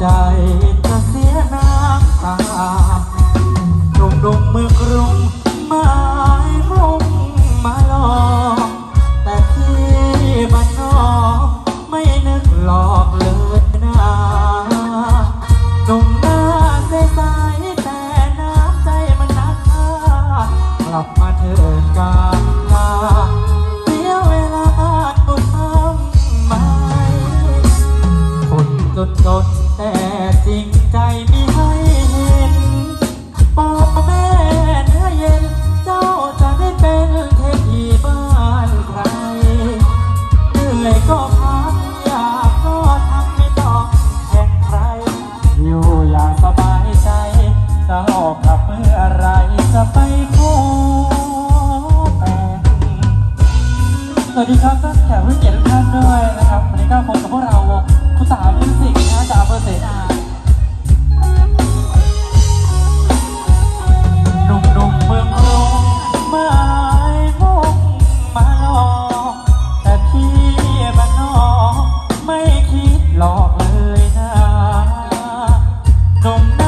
ใจจะเสียน้ำตาหนุ่มๆมือกรุงหมายมุ่งมาหลอกแต่ที่บ้านนอกไม่นึกหลอกเลยนะหนุ่มหน้าใสๆแต่น้ำใจมันนักฆ่ากลับมาเถิดกา สวัสดีครับท่านแขกผู้เกียรติทุกท่านด้วยนะครับวันนี้ก็พบกับพวกเราคุณสามมิวสิกนะจากอำเภอเสนาหนุ่มๆเมืองกรุงมาไม้พกมาหลอกแต่พี่บ้านนอกไม่คิดหลอกเลยนะหนุ่มหน้า